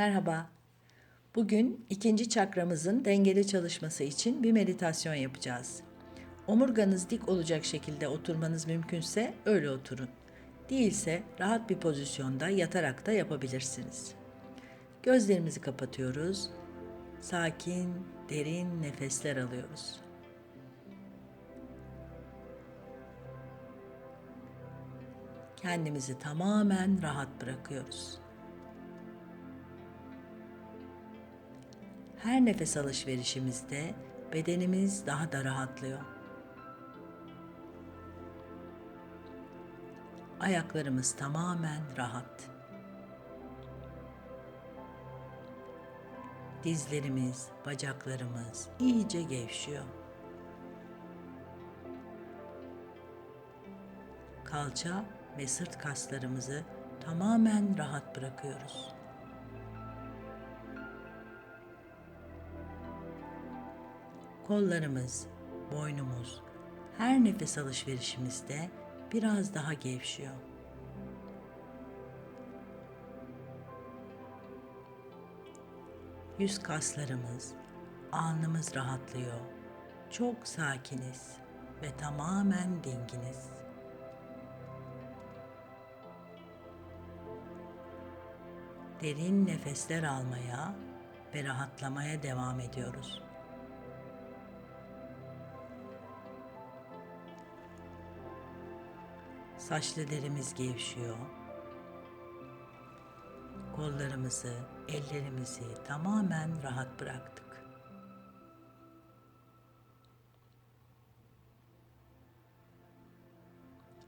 Merhaba. Bugün ikinci çakramızın dengeli çalışması için bir meditasyon yapacağız. Omurganız dik olacak şekilde oturmanız mümkünse öyle oturun. Değilse rahat bir pozisyonda yatarak da yapabilirsiniz. Gözlerimizi kapatıyoruz. Sakin, derin nefesler alıyoruz. Kendimizi tamamen rahat bırakıyoruz. Her nefes alışverişimizde bedenimiz daha da rahatlıyor. Ayaklarımız tamamen rahat. Dizlerimiz, bacaklarımız iyice gevşiyor. Kalça ve sırt kaslarımızı tamamen rahat bırakıyoruz. Kollarımız, boynumuz her nefes alışverişimizde biraz daha gevşiyor. Yüz kaslarımız, alnımız rahatlıyor. Çok sakiniz ve tamamen dinginiz. Derin nefesler almaya ve rahatlamaya devam ediyoruz. Saçlı derimiz gevşiyor. Kollarımızı, ellerimizi tamamen rahat bıraktık.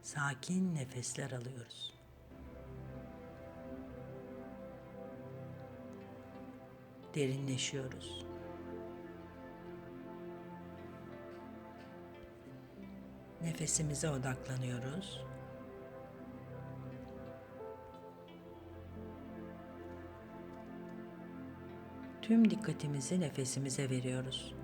Sakin nefesler alıyoruz. Derinleşiyoruz. Nefesimize odaklanıyoruz. Tüm dikkatimizi nefesimize veriyoruz.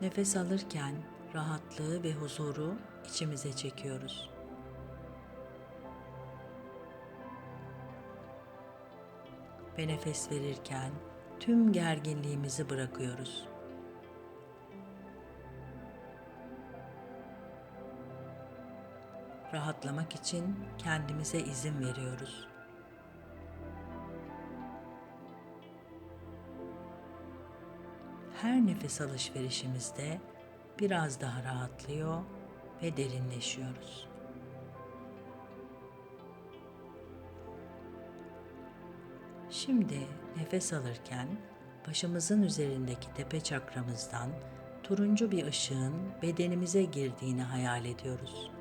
Nefes alırken rahatlığı ve huzuru içimize çekiyoruz. Ve nefes verirken tüm gerginliğimizi bırakıyoruz. Rahatlamak için kendimize izin veriyoruz. Her nefes alışverişimizde biraz daha rahatlıyor ve derinleşiyoruz. Şimdi nefes alırken başımızın üzerindeki tepe çakramızdan turuncu bir ışığın bedenimize girdiğini hayal ediyoruz.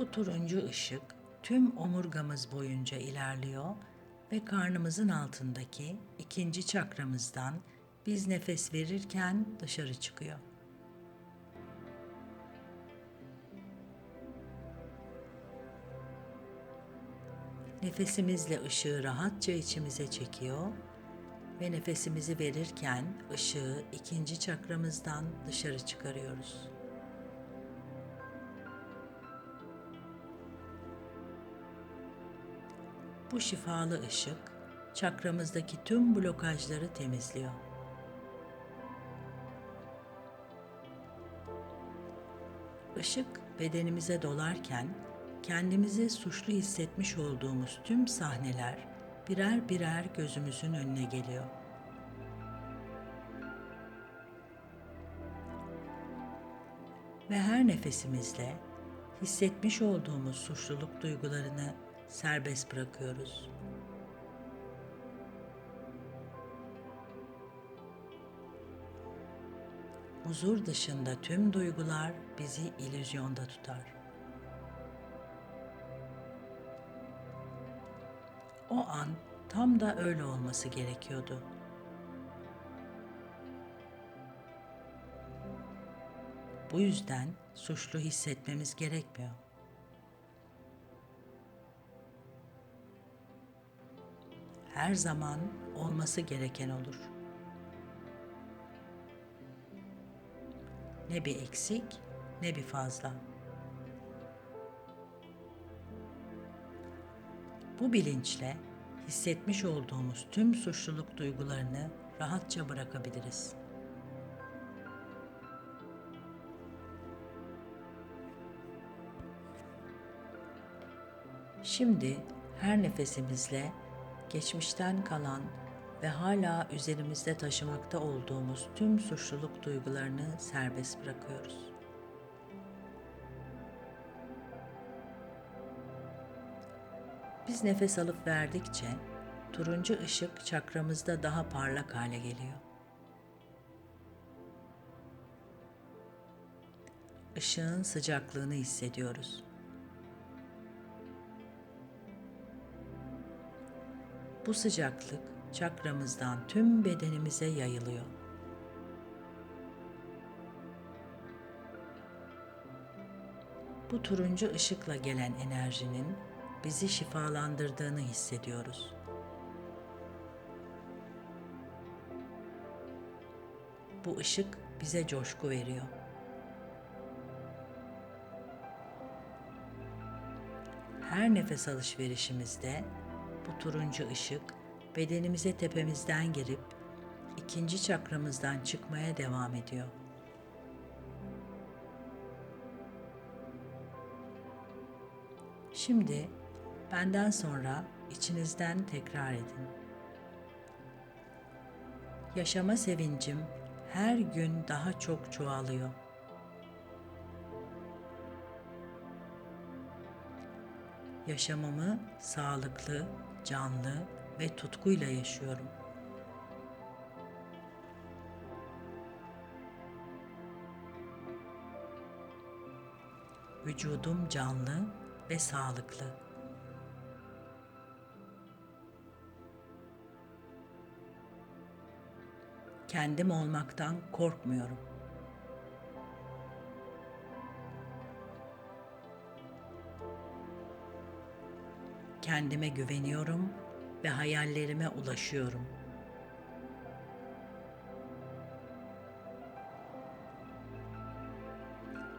Bu turuncu ışık tüm omurgamız boyunca ilerliyor ve karnımızın altındaki ikinci çakramızdan biz nefes verirken dışarı çıkıyor. Nefesimizle ışığı rahatça içimize çekiyor ve nefesimizi verirken ışığı ikinci çakramızdan dışarı çıkarıyoruz. Bu şifalı ışık çakramızdaki tüm blokajları temizliyor. Işık bedenimize dolarken kendimizi suçlu hissetmiş olduğumuz tüm sahneler birer birer gözümüzün önüne geliyor. Ve her nefesimizle hissetmiş olduğumuz suçluluk duygularını serbest bırakıyoruz. Huzur dışında tüm duygular bizi ilüzyonda tutar. O an tam da öyle olması gerekiyordu. Bu yüzden suçlu hissetmemiz gerekmiyor. Her zaman olması gereken olur. ne bir eksik ne bir fazla. Bu bilinçle hissetmiş olduğumuz tüm suçluluk duygularını rahatça bırakabiliriz. Şimdi her nefesimizle geçmişten kalan ve hala üzerimizde taşımakta olduğumuz tüm suçluluk duygularını serbest bırakıyoruz. Biz nefes alıp verdikçe turuncu ışık çakramızda daha parlak hale geliyor. Işığın sıcaklığını hissediyoruz. Bu sıcaklık çakramızdan tüm bedenimize yayılıyor. Bu turuncu ışıkla gelen enerjinin bizi şifalandırdığını hissediyoruz. Bu ışık bize coşku veriyor. Her nefes alışverişimizde bu turuncu ışık bedenimize tepemizden girip ikinci çakramızdan çıkmaya devam ediyor. Şimdi benden sonra içinizden tekrar edin. Yaşama sevincim her gün daha çok çoğalıyor. Yaşamımı sağlıklı, canlı ve tutkuyla yaşıyorum. Vücudum canlı ve sağlıklı. Kendim olmaktan korkmuyorum. Kendime güveniyorum ve hayallerime ulaşıyorum.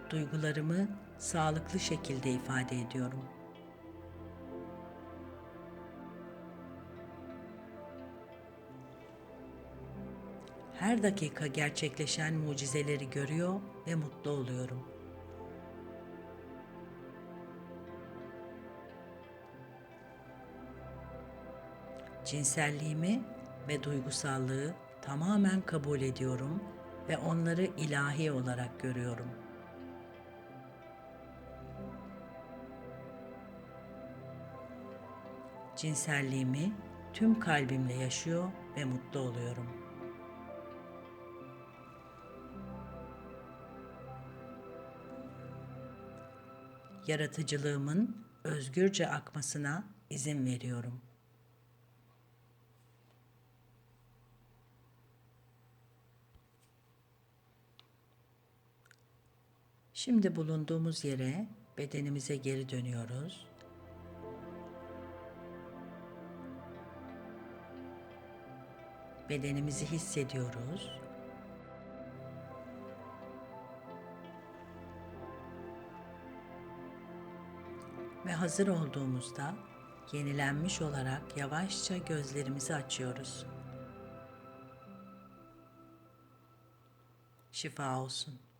Duygularımı sağlıklı şekilde ifade ediyorum. Her dakika gerçekleşen mucizeleri görüyor ve mutlu oluyorum. Cinselliğimi ve duygusallığı tamamen kabul ediyorum ve onları ilahi olarak görüyorum. Cinselliğimi tüm kalbimle yaşıyor ve mutlu oluyorum. Yaratıcılığımın özgürce akmasına izin veriyorum.'' Şimdi bulunduğumuz yere, bedenimize geri dönüyoruz. Bedenimizi hissediyoruz. Ve hazır olduğumuzda yenilenmiş olarak yavaşça gözlerimizi açıyoruz. Şifa olsun.